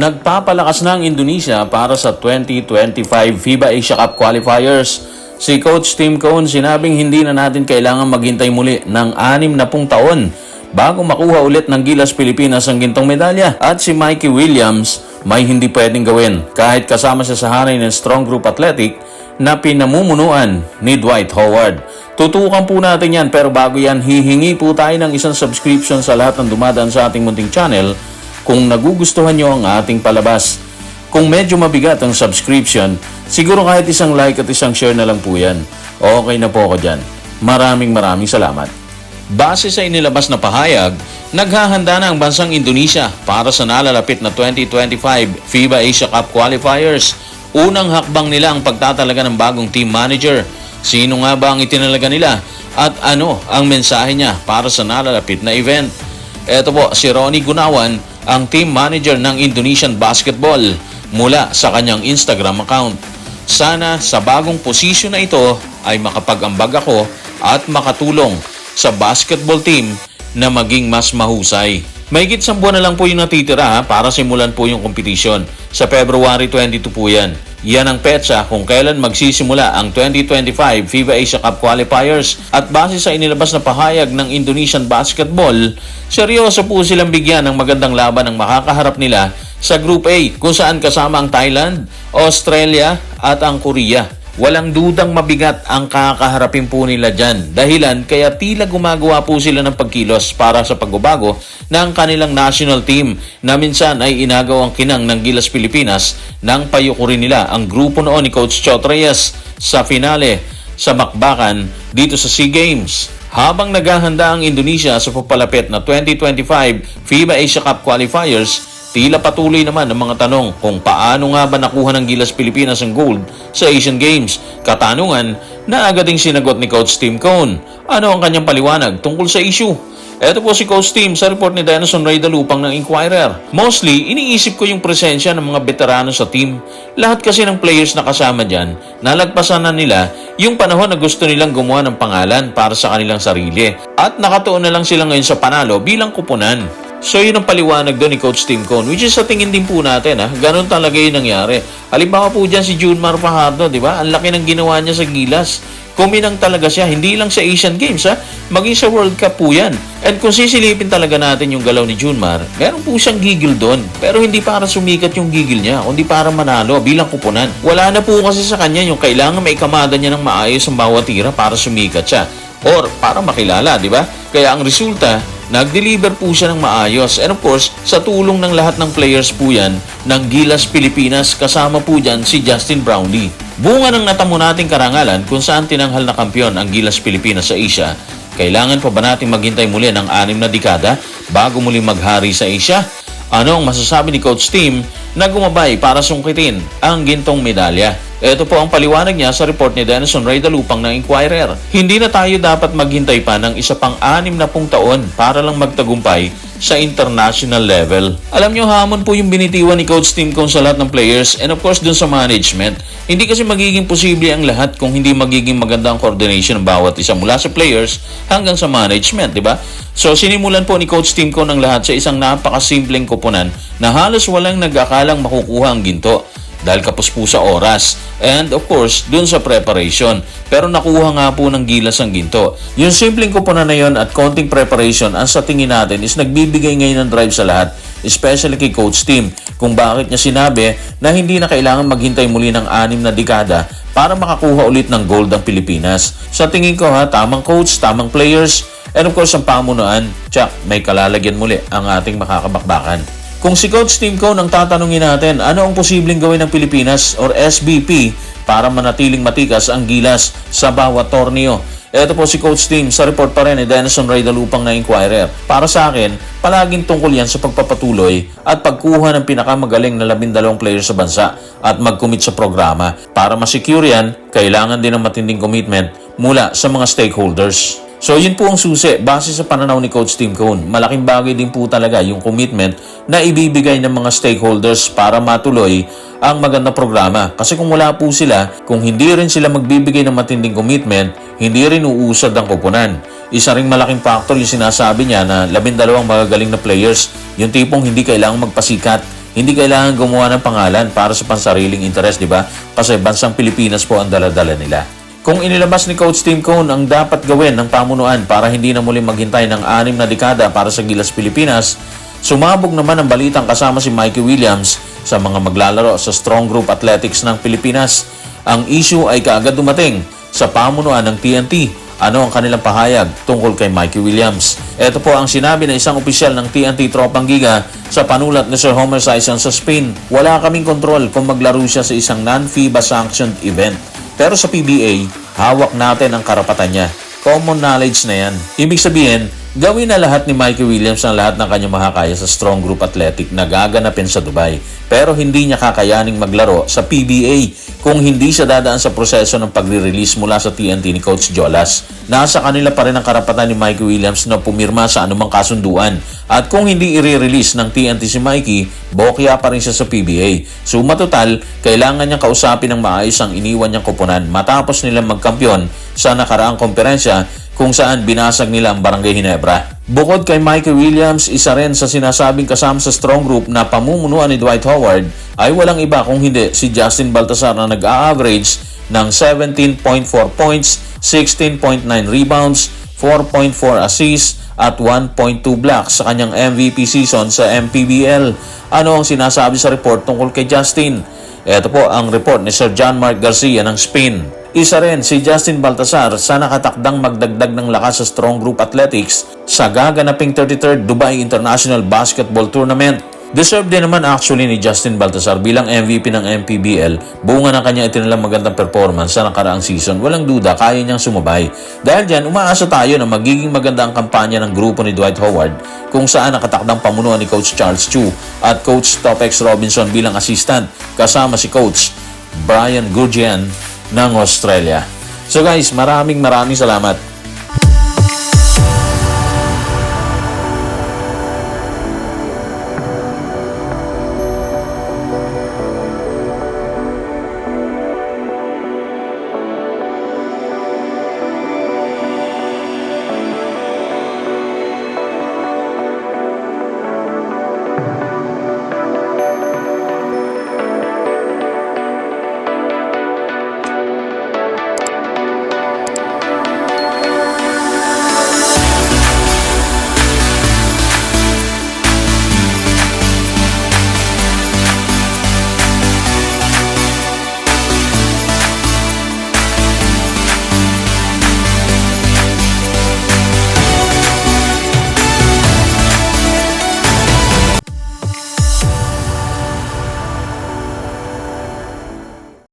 Nagpapalakas na ang Indonesia para sa 2025 FIBA Asia Cup qualifiers. Si Coach Tim Cone sinabing hindi na natin kailangan maghintay muli ng anim na pung taon bago makuha ulit ng Gilas Pilipinas ang gintong medalya. At si Mikey Williams may hindi pwedeng gawin kahit kasama siya sa hanay ng Strong Group Athletic na pinamumunuan ni Dwight Howard. Tutukan po natin yan pero bago yan hihingi po tayo ng isang subscription sa lahat ng dumadaan sa ating munting channel kung nagugustuhan nyo ang ating palabas. Kung medyo mabigat ang subscription, siguro kahit isang like at isang share na lang po yan. Okay na po ako dyan. Maraming maraming salamat. Base sa inilabas na pahayag, naghahanda na ang bansang Indonesia para sa nalalapit na 2025 FIBA Asia Cup qualifiers. Unang hakbang nila ang pagtatalaga ng bagong team manager. Sino nga ba ang itinalaga nila at ano ang mensahe niya para sa nalalapit na event? Ito po si Ronnie Gunawan, ang team manager ng Indonesian Basketball mula sa kanyang Instagram account. Sana sa bagong posisyon na ito ay makapag-ambag ako at makatulong sa basketball team na maging mas mahusay. May isang buwan na lang po yung natitira ha, para simulan po yung competition. Sa February 22 po yan. Yan ang petsa kung kailan magsisimula ang 2025 FIBA Asia Cup qualifiers at base sa inilabas na pahayag ng Indonesian Basketball, seryoso po silang bigyan ng magandang laban ang makakaharap nila sa Group A kung saan kasama ang Thailand, Australia at ang Korea. Walang dudang mabigat ang kakaharapin po nila dyan. Dahilan kaya tila gumagawa po sila ng pagkilos para sa pagbabago ng kanilang national team na minsan ay inagawang kinang ng Gilas Pilipinas nang payukurin nila ang grupo noon ni Coach Chot Reyes sa finale sa Makbakan dito sa SEA Games. Habang naghahanda ang Indonesia sa papalapit na 2025 FIBA Asia Cup qualifiers, Tila patuloy naman ang mga tanong kung paano nga ba nakuha ng Gilas Pilipinas ang gold sa Asian Games. Katanungan na agad ding sinagot ni Coach Tim Cone. Ano ang kanyang paliwanag tungkol sa issue? Ito po si Coach Tim sa report ni Denison Ray Dalupang ng Inquirer. Mostly, iniisip ko yung presensya ng mga veterano sa team. Lahat kasi ng players na kasama dyan, nalagpasan na nila yung panahon na gusto nilang gumawa ng pangalan para sa kanilang sarili. At nakatuon na lang sila ngayon sa panalo bilang kupunan. So yun ang paliwanag doon ni Coach Tim Cone which is sa tingin din po natin ha, ganun talaga yung nangyari. Halimbawa po dyan si Junmar Fajardo, di ba? Ang laki ng ginawa niya sa Gilas. Kuminang talaga siya, hindi lang sa Asian Games ha, maging sa World Cup po yan. And kung sisilipin talaga natin yung galaw ni Junmar, meron po siyang gigil doon. Pero hindi para sumikat yung gigil niya, kundi para manalo bilang kupunan. Wala na po kasi sa kanya yung kailangan may kamada niya ng maayos ang bawat tira para sumikat siya. Or para makilala, di ba? Kaya ang resulta, nag-deliver po siya ng maayos. And of course, sa tulong ng lahat ng players po yan ng Gilas Pilipinas, kasama po dyan si Justin Brownlee. Bunga ng natamo nating karangalan kung saan tinanghal na kampyon ang Gilas Pilipinas sa Asia, kailangan pa ba nating maghintay muli ng anim na dekada bago muli maghari sa Asia? Ano ang masasabi ni Coach Tim na gumabay para sungkitin ang gintong medalya? Ito po ang paliwanag niya sa report ni Denison Ray Dalupang ng Inquirer. Hindi na tayo dapat maghintay pa ng isa pang anim na pung taon para lang magtagumpay sa international level. Alam nyo, hamon po yung binitiwan ni Coach Tim Cone sa lahat ng players and of course dun sa management. Hindi kasi magiging posible ang lahat kung hindi magiging maganda ang coordination ng bawat isa mula sa players hanggang sa management, di ba? So sinimulan po ni Coach Tim Cone ang lahat sa isang napakasimpleng kupunan na halos walang nag-akalang makukuha ang ginto dahil kapos po sa oras. And of course dun sa preparation. Pero nakuha nga po ng gilas ang ginto. Yung simpleng kupunan na yon at konting preparation ang sa tingin natin is nagbibigay ngayon ng drive sa lahat especially kay coach team kung bakit niya sinabi na hindi na kailangan maghintay muli ng anim na dekada para makakuha ulit ng gold ang Pilipinas. Sa tingin ko ha tamang coach tamang players and of course ang pamunuan. Tsak may kalalagyan muli ang ating makakabakbakan kung si Coach Tim Cone ang tatanungin natin, ano ang posibleng gawin ng Pilipinas or SBP para manatiling matikas ang gilas sa bawat torneo? Ito po si Coach Tim sa report pa rin ni Denison Ray Dalupang na Inquirer. Para sa akin, palaging tungkol yan sa pagpapatuloy at pagkuha ng pinakamagaling na labindalawang player sa bansa at mag-commit sa programa. Para masecure yan, kailangan din ng matinding commitment mula sa mga stakeholders. So yun po ang susi base sa pananaw ni Coach Tim Cone. Malaking bagay din po talaga yung commitment na ibibigay ng mga stakeholders para matuloy ang magandang programa. Kasi kung wala po sila, kung hindi rin sila magbibigay ng matinding commitment, hindi rin uusad ang kupunan. Isa ring malaking factor yung sinasabi niya na labindalawang magagaling na players, yung tipong hindi kailangang magpasikat hindi kailangan gumawa ng pangalan para sa pansariling interes, di ba? Kasi bansang Pilipinas po ang daladala nila. Kung inilabas ni Coach Tim Cone ang dapat gawin ng pamunuan para hindi na muling maghintay ng anim na dekada para sa Gilas Pilipinas, sumabog naman ang balitang kasama si Mikey Williams sa mga maglalaro sa Strong Group Athletics ng Pilipinas. Ang issue ay kaagad dumating sa pamunuan ng TNT. Ano ang kanilang pahayag tungkol kay Mikey Williams? Ito po ang sinabi ng isang opisyal ng TNT Tropang Giga sa panulat ni Sir Homer Sison sa Spain. Wala kaming kontrol kung maglaro siya sa isang non-FIBA sanctioned event. Pero sa PBA, hawak natin ang karapatan niya. Common knowledge na yan. Ibig sabihin, gawin na lahat ni Mikey Williams ang lahat ng kanyang makakaya sa strong group athletic na gaganapin sa Dubai. Pero hindi niya kakayaning maglaro sa PBA kung hindi siya dadaan sa proseso ng pagre-release mula sa TNT ni Coach Jolas. Nasa kanila pa rin ang karapatan ni Mikey Williams na pumirma sa anumang kasunduan. At kung hindi i-release ng TNT si Mikey, bokya pa rin siya sa PBA. Suma total, kailangan niyang kausapin ng maayos ang iniwan niyang kupunan matapos nilang magkampiyon sa nakaraang komperensya kung saan binasag nila ang Barangay Hinebra. Bukod kay Mikey Williams, isa rin sa sinasabing kasama sa strong group na pamumunuan ni Dwight Howard ay walang iba kung hindi si Justin Baltasar na nag-a-average ng 17.4 points, 16.9 rebounds, 4.4 assists at 1.2 blocks sa kanyang MVP season sa MPBL. Ano ang sinasabi sa report tungkol kay Justin? Ito po ang report ni Sir John Mark Garcia ng Spain. Isa rin si Justin Baltasar sa nakatakdang magdagdag ng lakas sa Strong Group Athletics sa gaganaping 33rd Dubai International Basketball Tournament. Deserve din naman actually ni Justin Baltasar bilang MVP ng MPBL, bunga ng kanyang itinalang magandang performance sa nakaraang season. Walang duda, kaya niyang sumabay. Dahil dyan, umaasa tayo na magiging maganda ang kampanya ng grupo ni Dwight Howard kung saan nakatakdang pamunuan ni Coach Charles Chu at Coach Topex Robinson bilang assistant kasama si Coach Brian Gurjian ng Australia. So guys, maraming maraming salamat.